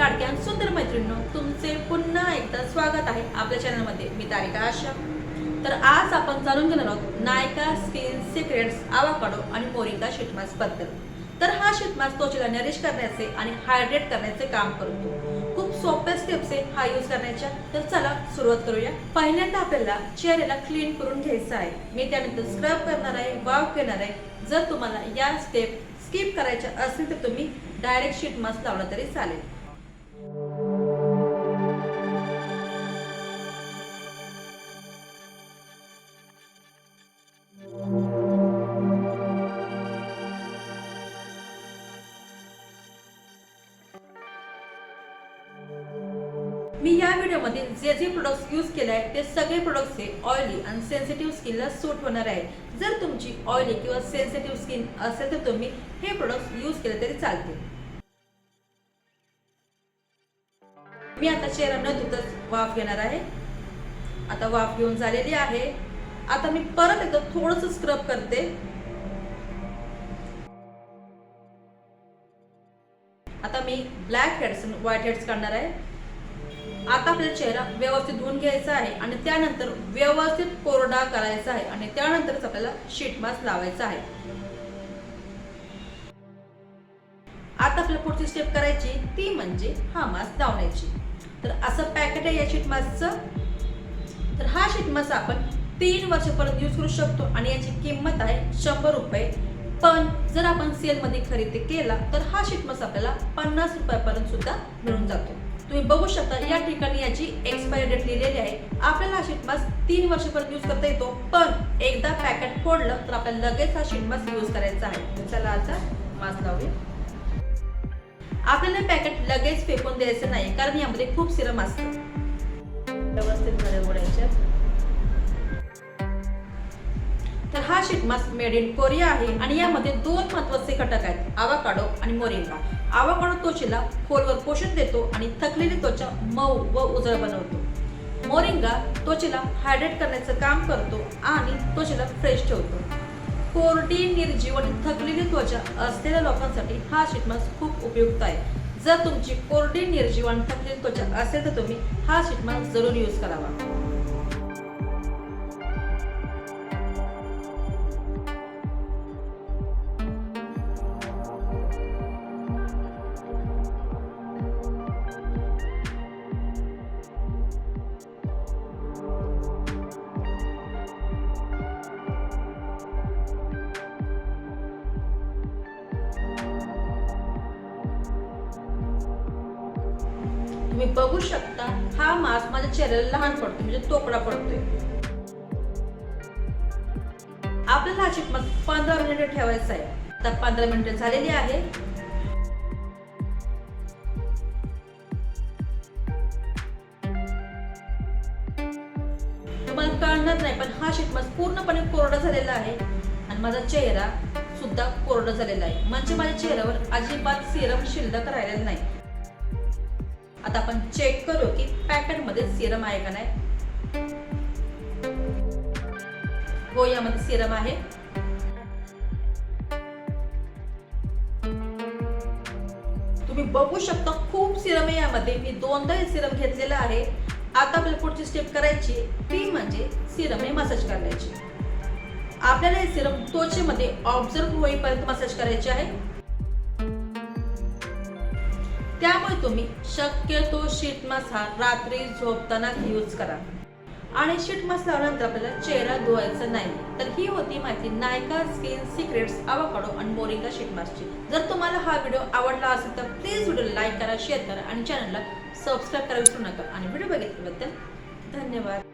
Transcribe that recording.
लाडक्या सुंदर मैत्रिणींनो तुमचे पुन्हा एकदा स्वागत आहे आपल्या चॅनलमध्ये मी तारिका आशा. तर आज आपण जाणून घेणार आहोत नायका स्किन सिक्रेट्स आवाकाडो आणि मोरिंगा शीटमासबद्दल. तर हा शीट त्वचेला नरिश करण्याचे आणि हायड्रेट करण्याचे काम करतो. खूप सोप्या स्टेप्स आहे हा यूज करण्याच्या. तर चला सुरुवात करूया. पहिल्यांदा आपल्याला चेहऱ्याला क्लीन करून घ्यायचं आहे. मी त्यानंतर स्क्रब करणार आहे वाफ घेणार आहे. जर तुम्हाला या स्टेप स्किप करायच्या असेल तर तुम्ही डायरेक्ट शीट मास्क लावला तरी चालेल. मी या व्हिडिओमध्ये जे जे प्रोडक्ट्स यूज केले आहेत ते सगळे प्रोडक्ट्स हे ऑइली आणि सेन्सिटिव्ह स्किनला सूट होणार आहे जर तुमची ऑइली किंवा सेन्सिटिव्ह स्किन असेल तर तुम्ही हे प्रोडक्ट्स यूज केले तरी चालते मी आता चेहरा न धुतच वाफ घेणार आहे. आता वाफ घेऊन झालेली आहे. आता मी परत एकदा थोडंसं स्क्रब करते. आता मी ब्लॅक हेड्स व्हाईट हेड्स काढणार आहे. आता आपला चेहरा व्यवस्थित धुवून घ्यायचा आहे आणि त्यानंतर व्यवस्थित कोरडा करायचा आहे आणि त्यानंतरच आपल्याला शीट मास्क लावायचा आहे. आता आपल्याला पुढची स्टेप करायची ती म्हणजे हा मास्क लावण्याची. तर असं पॅकेट आहे या शीट मास्कचं तर हा शीट मास्क आपण तीन वर्षापर्यंत यूज करू शकतो आणि याची किंमत आहे शंभर रुपये. पण जर आपण सेलमध्ये खरेदी केला तर हा शीट मास्क आपल्याला पन्नास रुपयापर्यंत सुद्धा मिळून जातो. तुम्ही बघू शकता या ठिकाणी याची एक्सपायरी डेट लिहिलेली आहे. आपल्याला हा शीट मास्क तीन वर्षपर्यंत यूज करता येतो पण एकदा पॅकेट फोडलं तर आपल्याला लगेच हा शीट मास्क यूज करायचा आहे. चला आता मास्क लावूया. आपल्याला पॅकेट लगेच फेकून द्यायचं नाही कारण यामध्ये खूप सिरम असतं. व्यवस्थित मध्ये ओढायच्या तर हा sheet mask made in Korea आहे. आणि यामध्ये दोन महत्त्वाचे घटक आहेत. आवाकाडो आणि मोरिंगा आवाकाडो त्वचेला खोलवर पोषण देतो आणि थकलेली त्वचा मऊ व उजळ बनवतो. मोरिंगा त्वचेला हायड्रेट करण्याचं काम करतो आणि त्वचेला फ्रेश ठेवतो. कोरडी निर्जीव आणि थकलेली त्वचा असलेल्या लोकांसाठी हा शीट मास्क खूप उपयुक्त आहे. जर तुमची कोरडी निर्जीव आणि थकलेली त्वचा असेल तर तुम्ही हा शीट मास्क जरूर यूज करावा. तुम्ही बघू शकता हा मास्क माझ्या चेहऱ्याला लहान पडतो म्हणजे तोकडा पडतोय. आपल्याला हा चिकमास पंधरा मिनिटं ठेवायचा आहे. आता पंधरा मिनिटं झालेली आहे. तुम्हाला कळणार नाही पण हा शीट पूर्णपणे कोरडा झालेला आहे. आणि माझा चेहरा सुद्धा कोरडा झालेला आहे. म्हणजे माझ्या चेहऱ्यावर अजिबात सिरम शिल्लक राहिलेला नाही. आता आपण चेक करू की पॅकेटमध्ये सिरम आहे का नाही. हो यामध्ये सिरम आहे. तुम्ही बघू शकता खूप सिरम आहे यामध्ये. मी दोनदा हे सिरम घेतलेलं आहे. आता आपल्याला पुढची स्टेप करायची ती म्हणजे सिरम हे मसाज करायची आपल्याला हे सिरम त्वचेमध्ये ऑब्झर्व होईपर्यंत मसाज करायचे आहे. त्यामुळे तुम्ही शक्यतो शीट मसाला हा रात्री झोपताना यूज करा. आणि शीट मसाल्यानंतर आपल्याला चेहरा धुवायचा नाही. तर ही होती माहिती नायका स्किन सिक्रेट्स अवाकडो आणि मोरिंगा शीट मास्कची जर तुम्हाला हा व्हिडिओ आवडला असेल तर प्लीज व्हिडिओ लाईक करा शेअर करा आणि चॅनलला सबस्क्राईब करा विसरू नका. आणि व्हिडिओ बघितल्याबद्दल धन्यवाद.